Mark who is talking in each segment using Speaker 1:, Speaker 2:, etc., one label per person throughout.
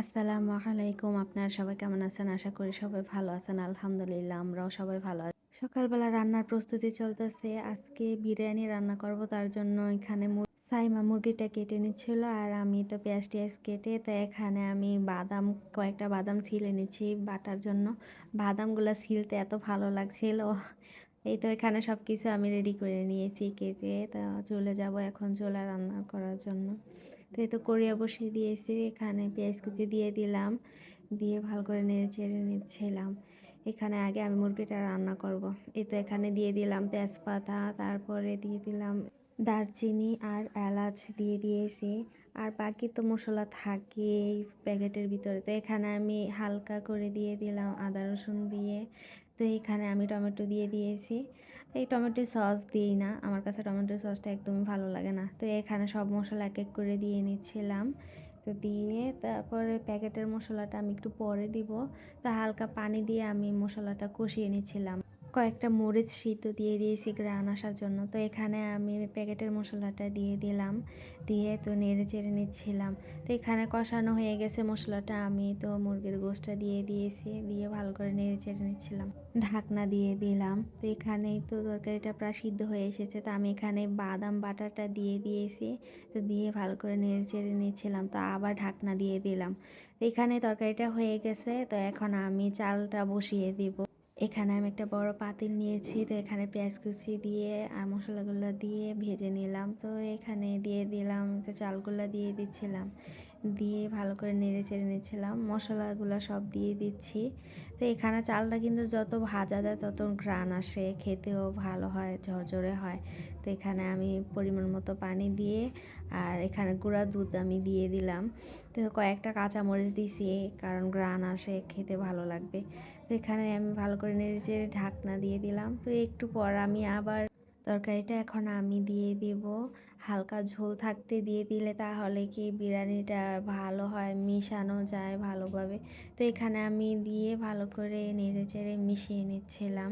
Speaker 1: আসসালামু আলাইকুম, আপনারা সবাই কেমন আছেন? আশা করি সবাই ভালো আছেন। আলহামদুলিল্লাহ, আমরাও সবাই ভালো আছি। সকালবেলা রান্নার প্রস্তুতি চলতেছে। আজকে বিরিয়ানি রান্না করব, তার জন্য এখানে সাইমা মুরগিটা কেটে নিচ্ছিল আর আমি তো পেঁয়াজ টিয়াজ কেটে, তো এখানে আমি বাদাম, কয়েকটা বাদাম ছিলে নিচ্ছি বাটার জন্য। বাদামগুলো ছিলতে এত ভালো লাগছিল। এই তো এখানে সব কিছু আমি রেডি করে নিয়েছি কেটে, তা চলে যাব এখন চুলা রান্না করার জন্য। তো এই তো কড়িয়া বসিয়ে দিয়েছি, এখানে পেঁয়াজ কুচি দিয়ে দিলাম, দিয়ে ভালো করে নেড়ে চেড়ে নিচ্ছিলাম। এখানে আগে আমি মুরগিটা রান্না করব। এই তো এখানে দিয়ে দিলাম তেজপাতা, তারপরে দিয়ে দিলাম দারচিনি আর এলাচ দিয়ে দিয়েছি। আর বাকি তো মশলা থাকেই প্যাকেটের ভিতরে। তো এখানে আমি হালকা করে দিয়ে দিলাম আদা রসুন দিয়ে। তো এখানে আমি টমেটো দিয়ে দিয়েছি। এই টমেটো সস দিই না, আমার কাছে টমেটো সসটা একদমই ভালো লাগে না। তো এখানে সব মশলা এক এক করে দিয়ে নিচ্ছিলাম। তো দিয়ে তারপরে প্যাকেটের মশলাটা আমি একটু পরে দিব। তো হালকা পানি দিয়ে আমি মশলাটা কষিয়ে নিচ্ছিলাম। কয়েকটা মরিচ সিদ্ধ দিয়ে দিয়েছি গ্রান আসার জন্য। তো এখানে আমি প্যাকেটের মশলাটা দিয়ে দিলাম, দিয়ে তো নেড়ে চেড়ে নিচ্ছিলাম। তো এখানে কষানো হয়ে গেছে মশলাটা, আমি তো মুরগির গোশটা দিয়ে দিয়েছি, দিয়ে ভালো করে নেড়ে চেড়ে নিচ্ছিলাম। ঢাকনা দিয়ে দিলাম। তো এখানেই তো তরকারিটা প্রায় সিদ্ধ হয়ে এসেছে। তো আমি এখানে বাদাম বাটাটা দিয়ে দিয়েছি, তো দিয়ে ভালো করে নেড়ে চেড়ে নিচ্ছিলাম। তো আবার ঢাকনা দিয়ে দিলাম। এখানে তরকারিটা হয়ে গেছে, তো এখন আমি চালটা বসিয়ে দিব। এখানে আমি একটা বড় পাতিল নিয়েছি, তো এখানে পেঁয়াজ কুচি দিয়ে আর মশলাগুলো দিয়ে ভেজে নিলাম। তো এখানে দিয়ে দিলাম, তো চালগুলো দিয়ে দিচ্ছিলাম। দিয়ে ভালো করে নেড়ে চেড়ে নিচ্ছিলাম। মশলাগুলো সব দিয়ে দিচ্ছি। তো এখানে চালটা কিন্তু যত ভাজা যায় তত ঘ্রাণ আসে। খেতেও ভালো হয়, ঝরঝরে হয়। তো এখানে আমি পরিমাণ মতো পানি দিয়ে আর এখানে গুঁড়া দুধ আমি দিয়ে দিলাম। তো কয়েকটা কাঁচামরিচ দিছি, কারণ গ্রান আসে, খেতে ভালো লাগবে। তো এখানে আমি ভালো করে নেড়ে চেড়ে ঢাকনা দিয়ে দিলাম। তো একটু পর আমি আবার তরকারিটা এখন আমি দিয়ে দিব। হালকা ঝোল থাকতে দিয়ে দিলে তাহলে কি বিরিয়ানিটা ভালো হয়, মিশানো যায় ভালোভাবে? তো এখানে আমি দিয়ে ভালো করে নেড়ে চেড়ে মিশিয়ে নিচ্ছিলাম।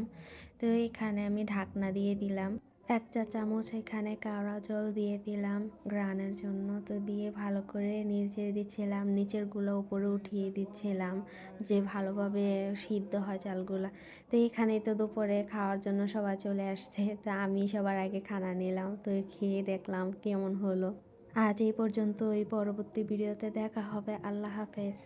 Speaker 1: তো এখানে আমি ঢাকনা দিয়ে দিলাম। এক চা চামচ এখানে কাওড়া জল দিয়ে দিলাম গ্রানের জন্য। তো দিয়ে ভালো করে নেড়ে দিচ্ছিলাম, নিচেরগুলো উপরে উঠিয়ে দিচ্ছিলাম যে ভালোভাবে সিদ্ধ হয় চালগুলা। তো এখানে তো দুপুরে খাওয়ার জন্য সবাই চলে আসছে, তা আমি সবার আগে খানা নিলাম। তো খেয়ে দেখলাম কেমন হলো। আজ এই পর্যন্ত এই পরবর্তী ভিডিওতে দেখা হবে। আল্লাহ হাফেজ।